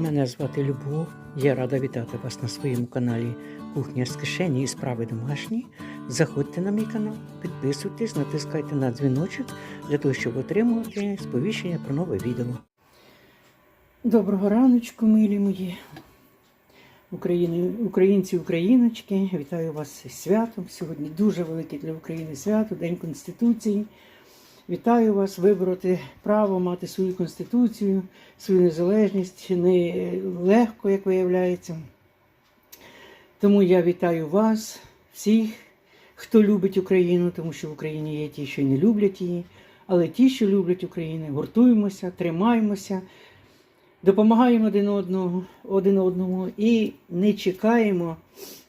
Мене звати Любов. Я рада вітати вас на своєму каналі Кухня з кишені і справи домашні. Заходьте на мій канал, підписуйтесь, натискайте на дзвіночок для того, щоб отримувати сповіщення про нове відео. Доброго раночку, милі мої українці, україночки. Вітаю вас з святом. Сьогодні дуже велике для України свято, День Конституції. Вітаю вас вибороти право мати свою конституцію, свою незалежність не легко, як виявляється. Тому я вітаю вас, всіх, хто любить Україну, тому що в Україні є ті, що не люблять її. Але ті, що люблять Україну, гуртуємося, тримаємося, допомагаємо один одному, один одному і не чекаємо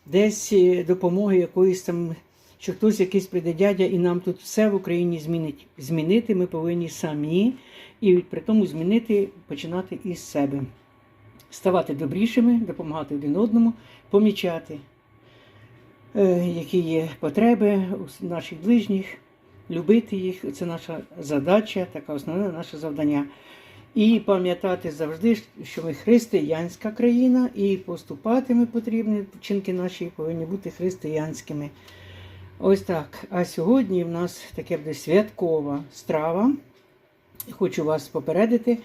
десь допомоги якоїсь там що хтось якийсь прийде дядя і нам тут все в Україні змінить. Змінити ми повинні самі, і при тому змінити, починати із себе. Ставати добрішими, допомагати один одному, помічати, е, які є потреби у наших ближніх, любити їх. Це наша задача, така основне наше завдання. І пам'ятати завжди, що ми християнська країна, і поступати ми потрібні, вчинки наші повинні бути християнськими. Ось так. А сьогодні в нас таке буде святкова страва. Хочу вас попередити,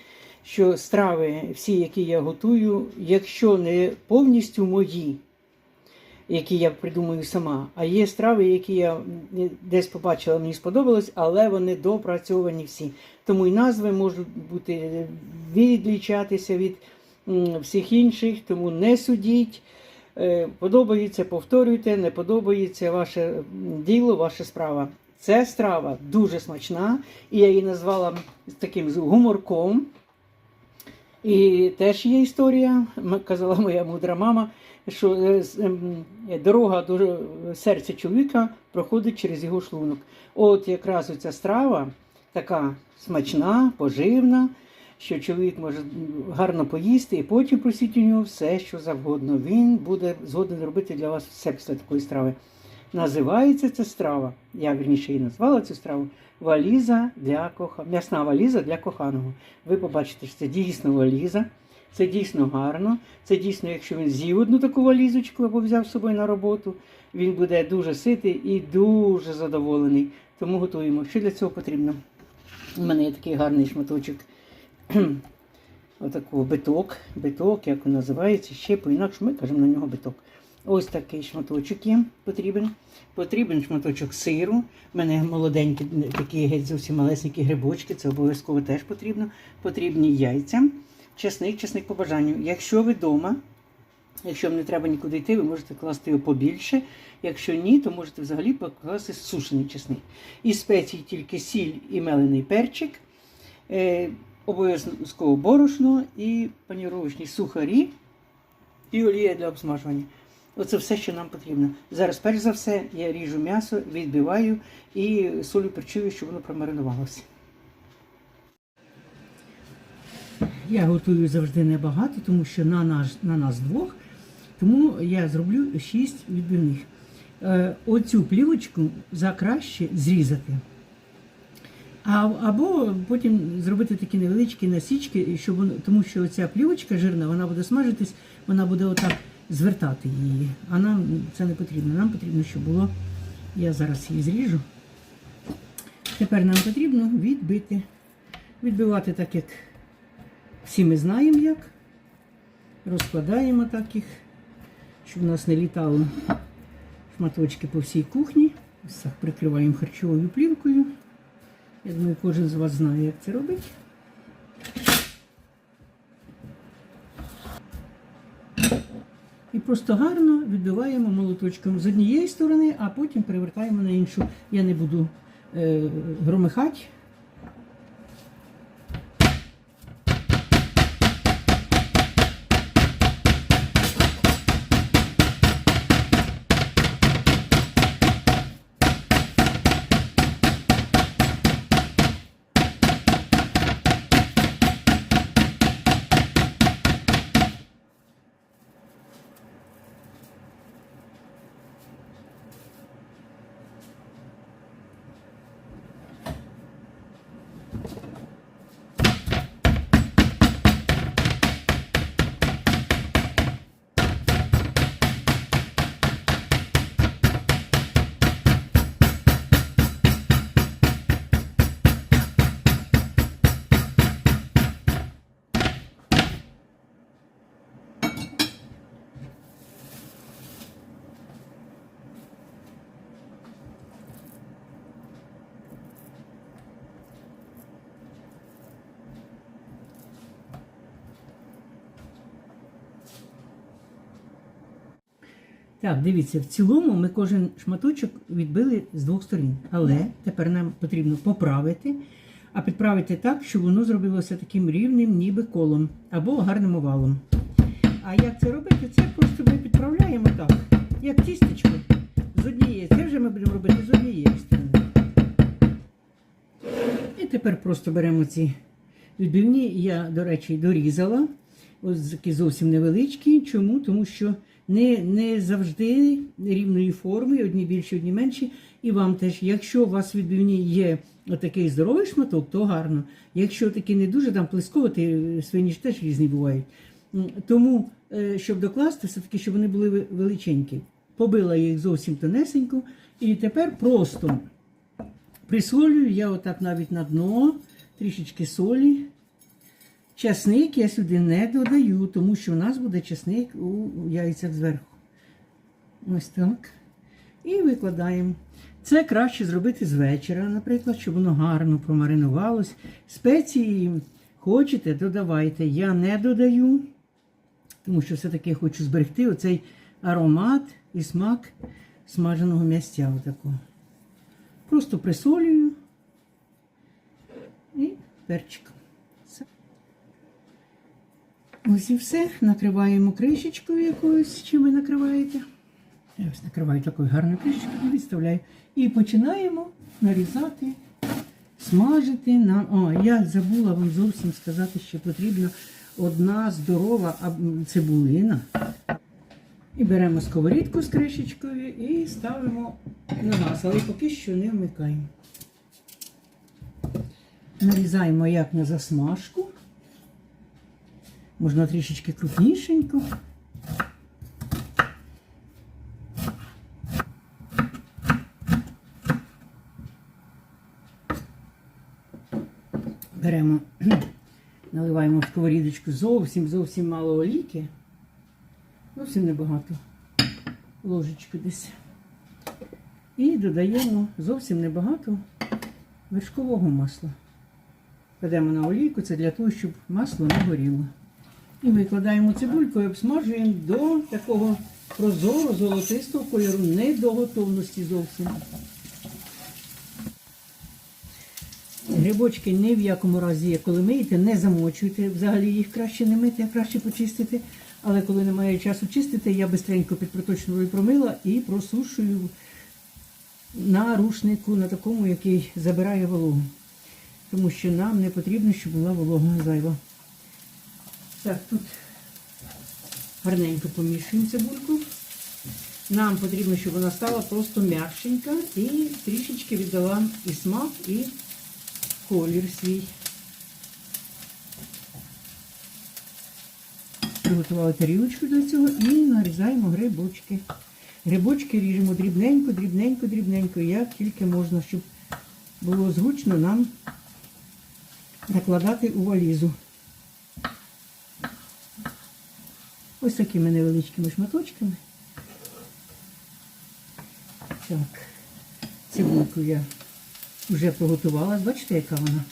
що страви, всі, які я готую, якщо не повністю мої, які я придумую сама, а є страви, які я десь побачила, мені сподобалось, але вони допрацьовані всі. Тому і назви можуть бути відлічатися від всіх інших, тому не судіть. Е, подобається, повторюйте, не подобається ваше діло, ваша справа. Це страва дуже смачна, і я її назвала таким гуморком. І теж є історія, казала моя мудра мама, що е, ем, дорога до серця чоловіка проходить через його шлунок. От якраз оця страва така смачна, поживна що чоловік може гарно поїсти і потім просіть у нього все, що завгодно. Він буде згоден робити для вас все після такої страви. Називається ця страва, я верніше її назвала цю страву, валіза для коха... м'ясна валіза для коханого. Ви побачите, що це дійсно валіза, це дійсно гарно. Це дійсно, якщо він з'їв одну таку валізочку або взяв з собою на роботу, він буде дуже ситий і дуже задоволений. Тому готуємо. Що для цього потрібно? У мене є такий гарний шматочок отакого биток, биток, як він називається, ще по-інакше ми кажемо на нього биток. Ось такий шматочок є потрібен. Потрібен шматочок сиру. У мене молоденькі такі геть зовсім малесенькі грибочки, це обов'язково теж потрібно. Потрібні яйця, чесник, чесник по бажанню. Якщо ви вдома, якщо вам не треба нікуди йти, ви можете класти його побільше. Якщо ні, то можете взагалі покласти сушений чесник. І спеції тільки сіль і мелений перчик. Обов'язково борошно і паніровочні сухарі і олія для обсмажування. Оце все, що нам потрібно. Зараз, перш за все, я ріжу м'ясо, відбиваю і солю перчую, щоб воно промаринувалося. Я готую завжди небагато, тому що на нас, на нас двох, тому я зроблю 6 відбивних. Е, оцю плівочку за краще зрізати. А, Або потім зробити такі невеличкі насічки, щоб тому що ця плівочка жирна, вона буде смажитись, вона буде отак звертати її. А нам це не потрібно. Нам потрібно, щоб було. Я зараз її зріжу. Тепер нам потрібно відбити. Відбивати так, як всі ми знаємо як. Розкладаємо так їх, щоб у нас не літали шматочки по всій кухні. Прикриваємо харчовою плівкою. Я думаю, кожен з вас знає, як це робити. І просто гарно відбиваємо молоточком з однієї сторони, а потім перевертаємо на іншу. Я не буду е, громихати. Так, дивіться, в цілому ми кожен шматочок відбили з двох сторін. Але тепер нам потрібно поправити, а підправити так, щоб воно зробилося таким рівним, ніби колом або гарним овалом. А як це робити? Це просто ми підправляємо так, як тістечко з однієї. Це вже ми будемо робити з однієї сторони. І тепер просто беремо ці відбивні. Я, до речі, дорізала. Ось такі зовсім невеличкі. Чому? Тому що не, не завжди рівної форми, одні більші, одні менші. І вам теж, якщо у вас відбивні є отакий здоровий шматок, то гарно. Якщо такі не дуже там плесковати, свині ж теж різні бувають. Тому, е, щоб докласти, все-таки, щоб вони були величенькі. Побила їх зовсім тонесенько. І тепер просто присолюю я отак навіть на дно, трішечки солі. Часник я сюди не додаю, тому що у нас буде часник у яйцях зверху. Ось так. І викладаємо. Це краще зробити з вечора, наприклад, щоб воно гарно промаринувалось. Спеції хочете, додавайте. Я не додаю, тому що все-таки хочу зберегти оцей аромат і смак смаженого м'ястя. Отакого. Просто присолюю і перчиком. Ось і все. Накриваємо кришечкою якоюсь, чим ви накриваєте. Я ось накриваю такою гарною кришечкою, відставляю. І починаємо нарізати, смажити нам. О, я забула вам зовсім сказати, що потрібна одна здорова цибулина. І беремо сковорідку з кришечкою і ставимо на газ, але поки що не вмикаємо. Нарізаємо як на засмажку. Можна трішечки крупнішенько. Беремо, наливаємо в сковорідочку зовсім зовсім мало олійки. Зовсім небагато. Ложечку десь. І додаємо зовсім небагато вершкового масла. Кладемо на олійку, це для того, щоб масло не горіло. І викладаємо цибульку і обсмажуємо до такого прозорого золотистого кольору, не до готовності зовсім. Грибочки ні в якому разі, коли миєте, не замочуйте. Взагалі їх краще не мити, а краще почистити. Але коли немає часу чистити, я бистренько під проточною промила і просушую на рушнику, на такому, який забирає вологу. Тому що нам не потрібно, щоб була волога зайва. Так, тут гарненько помішуємо цибульку. Нам потрібно, щоб вона стала просто м'якшенька і трішечки віддала і смак, і колір свій. Приготували тарілочку до цього і нарізаємо грибочки. Грибочки ріжемо дрібненько, дрібненько, дрібненько, як тільки можна, щоб було зручно нам накладати у валізу. Ось такими невеличкими шматочками. Так, цибульку я вже приготувала. Бачите, яка вона?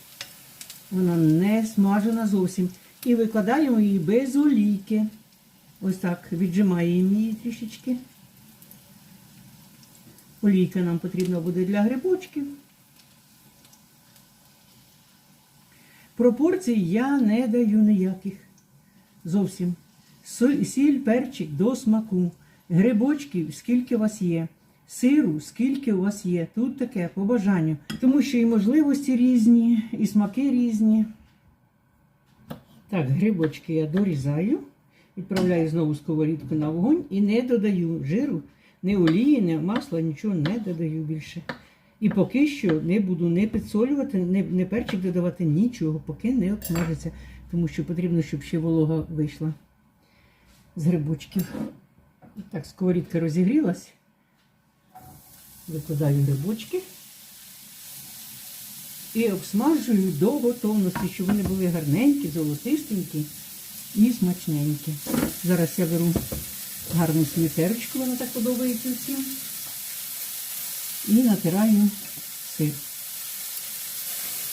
Вона не смажена зовсім. І викладаємо її без олійки. Ось так віджимаємо її трішечки. Олійка нам потрібна буде для грибочків. Пропорцій я не даю ніяких. Зовсім. Сіль, перчик до смаку. Грибочків, скільки у вас є. Сиру, скільки у вас є. Тут таке по бажанню. Тому що і можливості різні, і смаки різні. Так, грибочки я дорізаю. Відправляю знову сковорідку на вогонь і не додаю жиру, ні олії, ні масла, нічого не додаю більше. І поки що не буду не підсолювати, не, не перчик додавати, нічого, поки не обсмажиться. Тому що потрібно, щоб ще волога вийшла з грибочків. Так, сковорідка розігрілась. Викладаю грибочки. І обсмажую до готовності, щоб вони були гарненькі, золотистенькі і смачненькі. Зараз я беру гарну свою терочку, вона так подобається всім. І натираю сир.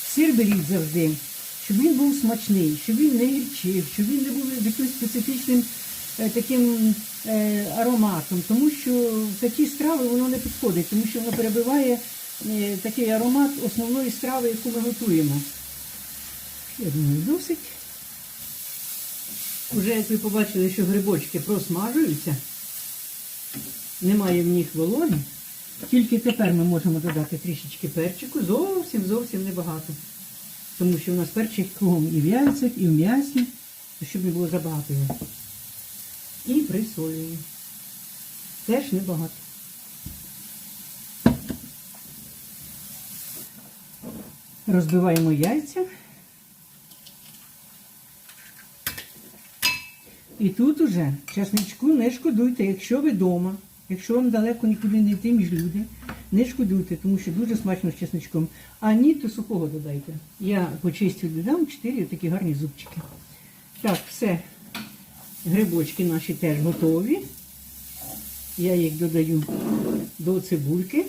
Сир беріть завжди, щоб він був смачний, щоб він не гірчив, щоб він не був якимось специфічним таким е, ароматом, тому що в такі страви воно не підходить, тому що воно перебиває е, такий аромат основної страви, яку ми готуємо. Я думаю, досить. Уже як ви побачили, що грибочки просмажуються, немає в них вологи. Тільки тепер ми можемо додати трішечки перчику, зовсім зовсім небагато. Тому що у нас перчик кругом і в яйцях, і в м'ясі, щоб не було забагато його. І присолюємо. Теж небагато. Розбиваємо яйця. І тут уже чесничку не шкодуйте, якщо ви вдома, якщо вам далеко нікуди не йти між люди, не шкодуйте, тому що дуже смачно з чесничком. А ні, то сухого додайте. Я почистю додам 4 такі гарні зубчики. Так, все. Грибочки наші теж готові. Я їх додаю до цибульки.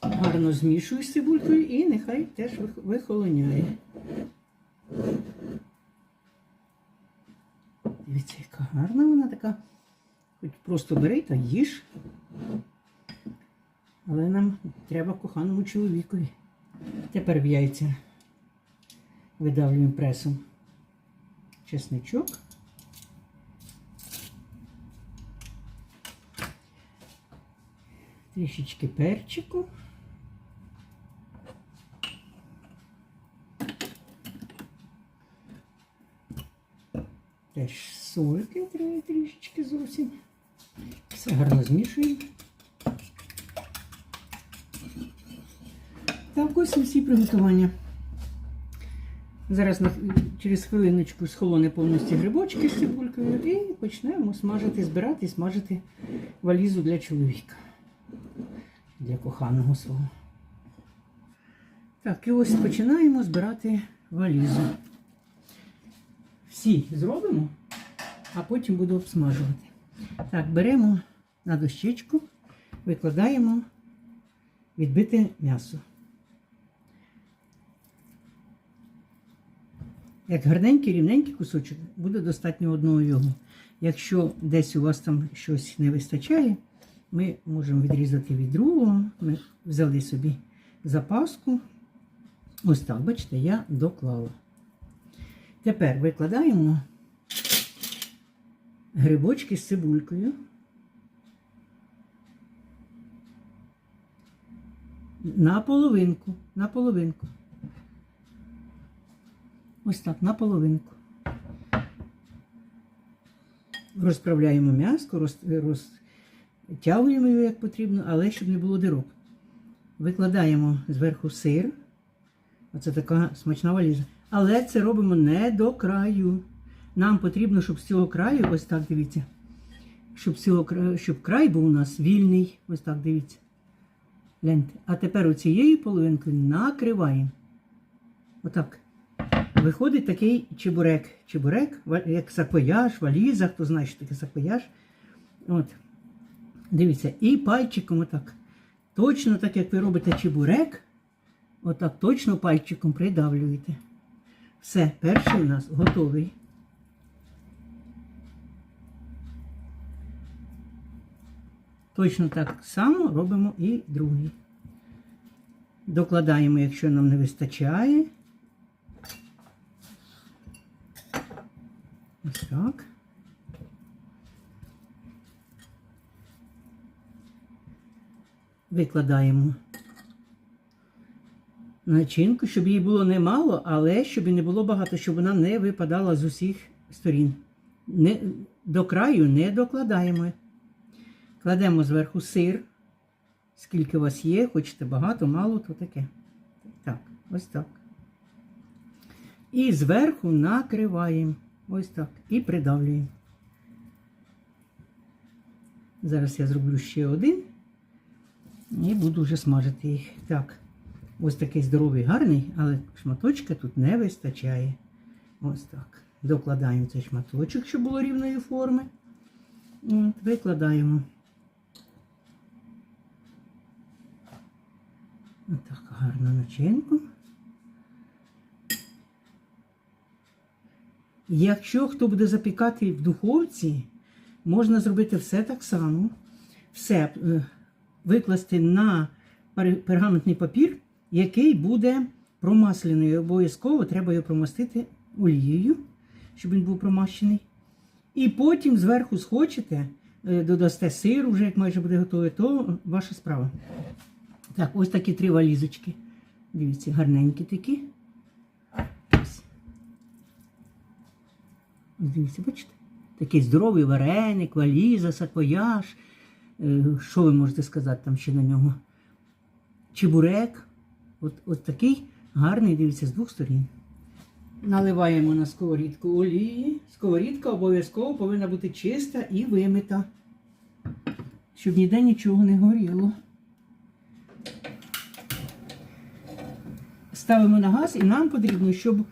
Гарно змішую з цибулькою і нехай теж вихолоняє. Дивіться, яка гарна вона така. Хоч просто бери та їж. Але нам треба коханому чоловікові. Тепер в яйця видавлюємо пресом чесничок. Трішечки перчику. Теж сольки треба трішечки зовсім. Все гарно змішуємо. Так, ось і всі приготування. Зараз через хвилиночку схолоне повністю грибочки з цибулькою і почнемо смажити, збирати і смажити валізу для чоловіка. Для коханого свого. Так, і ось починаємо збирати валізу. Всі зробимо, а потім буду обсмажувати. Так, беремо на дощечку, викладаємо відбите м'ясо. Як гарненький, рівненький кусочок, буде достатньо одного його. Якщо десь у вас там щось не вистачає, ми можемо відрізати від другого. Ми взяли собі запаску. Ось так, бачите, я доклала. Тепер викладаємо грибочки з цибулькою. На половинку, на половинку. Ось так, на половинку. Розправляємо м'яско, роз, розтягуємо його як потрібно, але щоб не було дирок. Викладаємо зверху сир. Оце така смачна валіза. Але це робимо не до краю. Нам потрібно, щоб з цього краю, ось так дивіться, щоб, цього, щоб край був у нас вільний. Ось так дивіться. Гляньте. А тепер оцією половинкою накриваємо. Отак. Виходить такий чебурек. Чебурек, як саквояж, валіза, хто знає, що таке саквояж. От. Дивіться, і пальчиком отак. Точно так, як ви робите чебурек, отак точно пальчиком придавлюєте. Все, перший у нас готовий. Точно так само робимо і другий. Докладаємо, якщо нам не вистачає. Ось так. Викладаємо начинку, щоб її було немало, але щоб і не було багато, щоб вона не випадала з усіх сторін. Не, до краю не докладаємо. Кладемо зверху сир. Скільки у вас є, хочете багато, мало, то таке. Так, ось так. І зверху накриваємо. Ось так. І придавлюємо. Зараз я зроблю ще один. І буду вже смажити їх. Так. Ось такий здоровий, гарний, але шматочка тут не вистачає. Ось так. Докладаємо цей шматочок, щоб було рівної форми. От, викладаємо. Отак гарно начинку. Якщо хто буде запікати в духовці, можна зробити все так само. Все е, викласти на пергаментний папір, який буде промаслений. Обов'язково треба його промастити олією, щоб він був промащений. І потім зверху схочете, е, додасте сир, вже як майже буде готове, то ваша справа. Так, ось такі три валізочки. Дивіться, гарненькі такі. Ось Дивіться, бачите? Такий здоровий вареник, валіза, саквояж. Е, Що ви можете сказати там ще на нього? Чебурек. От, от такий гарний, дивіться, з двох сторін. Наливаємо на сковорідку олії. Сковорідка обов'язково повинна бути чиста і вимита, щоб ніде нічого не горіло. Ставимо на газ і нам потрібно, щоб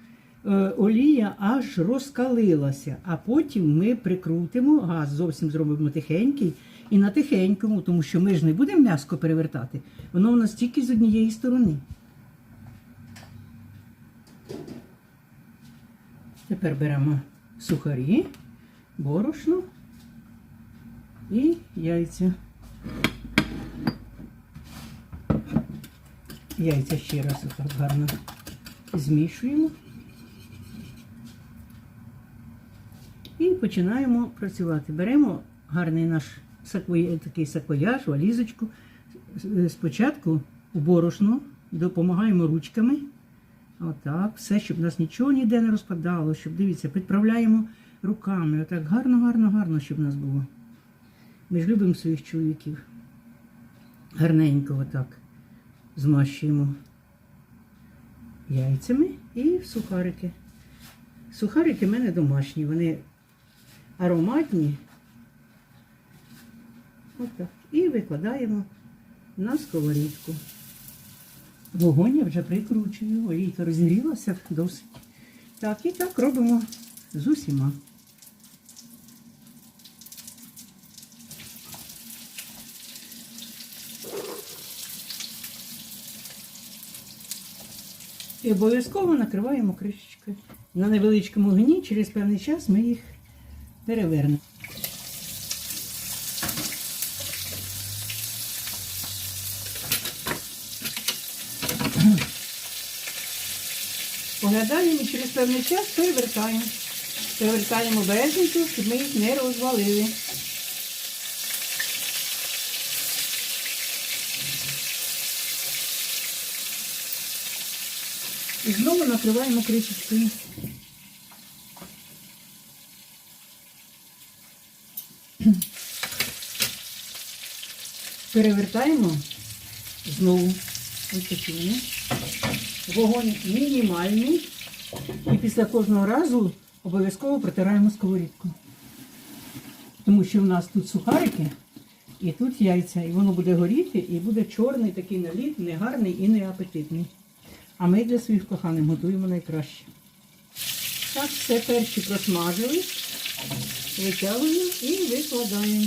е, олія аж розкалилася, а потім ми прикрутимо газ, зовсім зробимо тихенький і на тихенькому, тому що ми ж не будемо м'яско перевертати, воно у нас тільки з однієї сторони. Тепер беремо сухарі, борошно і яйця. Яйця ще раз отак гарно змішуємо. І починаємо працювати. Беремо гарний наш саквоя- такий саквояж, валізочку. Спочатку у борошно допомагаємо ручками. Отак, все, щоб нас нічого ніде не розпадало, щоб дивіться, підправляємо руками. Отак гарно, гарно, гарно, щоб у нас було. Ми ж любимо своїх чоловіків. Гарненько отак змащуємо яйцями і сухарики. Сухарики в мене домашні, вони ароматні. Отак. І викладаємо на сковорідку. Вогонь я вже прикручую, олійка розігрілася досить. Так, і так робимо з усіма. І обов'язково накриваємо кришечкою. На невеличкому огні через певний час ми їх перевернемо. Поглядаємо і через певний час перевертаємо. Перевертаємо обережненько, щоб ми їх не розвалили. І знову накриваємо кришечкою. Перевертаємо знову. Ось такі. Вогонь мінімальний. І після кожного разу обов'язково протираємо сковорідку. Тому що в нас тут сухарики і тут яйця. І воно буде горіти, і буде чорний такий наліт, негарний і неапетитний. А ми для своїх коханих готуємо найкраще. Так, все перші просмажили, витягуємо і викладаємо.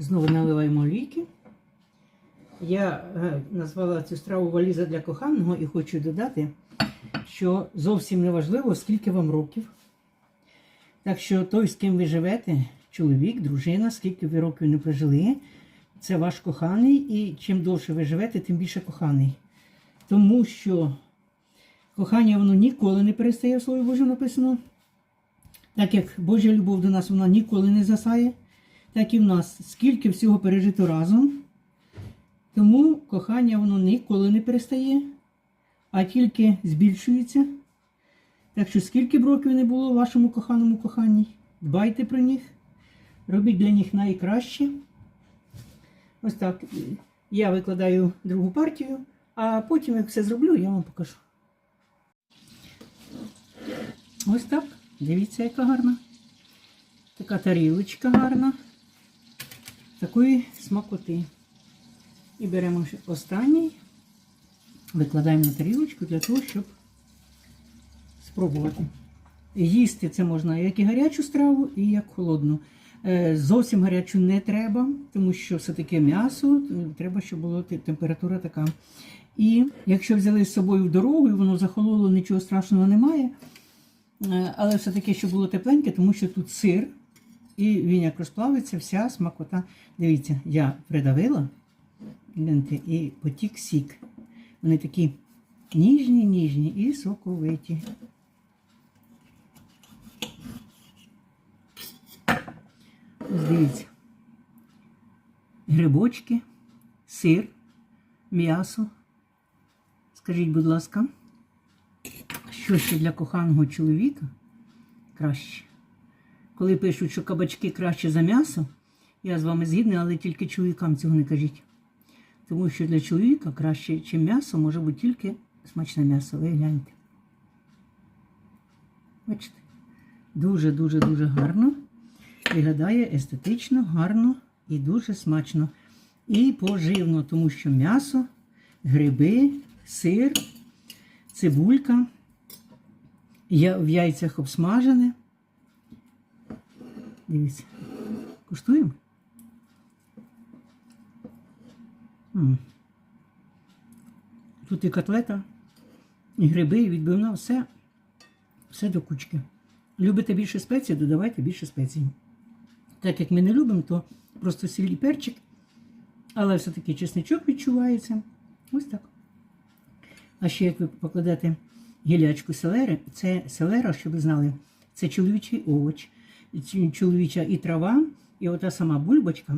Знову наливаємо олійки. Я е, назвала цю страву валіза для коханого і хочу додати, що зовсім не важливо, скільки вам років. Так що той, з ким ви живете, чоловік, дружина, скільки ви років не прожили, це ваш коханий, і чим довше ви живете, тим більше коханий. Тому що кохання воно ніколи не перестає в Слові Божому написано. Так як Божа любов до нас вона ніколи не засає, так і в нас скільки всього пережито разом. Тому кохання воно ніколи не перестає, а тільки збільшується. Так що скільки б років не було вашому коханому коханні, дбайте про них, робіть для них найкраще. Ось так. Я викладаю другу партію, а потім, як все зроблю, я вам покажу. Ось так. Дивіться, яка гарна. Така тарілочка гарна. Такої смакоти. І беремо останній, викладаємо на тарілочку для того, щоб спробувати. Їсти це можна як і гарячу страву, і як холодну. Е, Зовсім гарячу не треба, тому що все-таки м'ясо, е, треба, щоб була температура така. І якщо взяли з собою в дорогу, і воно захололо, нічого страшного немає. Е, Але все-таки, щоб було тепленьке, тому що тут сир, і він як розплавиться, вся смакота. Дивіться, я придавила і потік сік. Вони такі ніжні, ніжні і соковиті. Ось дивіться. Грибочки, сир, м'ясо. Скажіть, будь ласка, що ще для коханого чоловіка краще? Коли пишуть, що кабачки краще за м'ясо, я з вами згідна, але тільки чоловікам цього не кажіть. Тому що для чоловіка краще, ніж м'ясо, може бути тільки смачне м'ясо. Ви гляньте. Бачите? Дуже-дуже дуже гарно. Виглядає естетично, гарно і дуже смачно. І поживно, тому що м'ясо, гриби, сир, цибулька, в яйцях обсмажене. Дивіться. Куштуємо? Тут і котлета, і гриби, і відбивна, все, все до кучки. Любите більше спецій, додавайте більше спецій. Так як ми не любимо, то просто сіль і перчик, але все-таки чесничок відчувається. Ось так. А ще як ви покладете гілячку селери, це селера, щоб ви знали, це чоловічий овоч, чоловіча і трава, і ота сама бульбочка,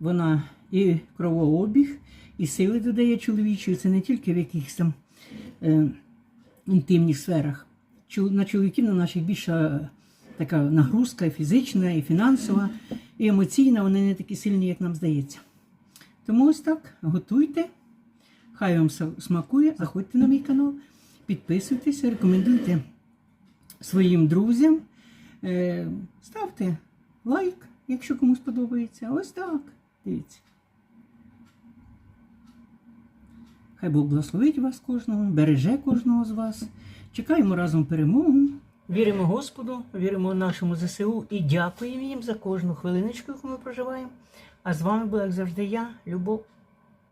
вона і кровообіг, і сили додає чоловічої. Це не тільки в якихось там е, інтимних сферах. На чоловіків на наших більша така нагрузка і фізична, і фінансова, і емоційна, вони не такі сильні, як нам здається. Тому ось так, готуйте. Хай вам смакує, заходьте на мій канал, підписуйтеся, рекомендуйте своїм друзям. Е, ставте лайк, якщо комусь подобається. Ось так. Дивіться. Хай Бог благословить вас кожного, береже кожного з вас. Чекаємо разом перемогу. Віримо Господу, віримо нашому ЗСУ і дякуємо їм за кожну хвилиночку, яку ми проживаємо. А з вами була, як завжди, я, Любов.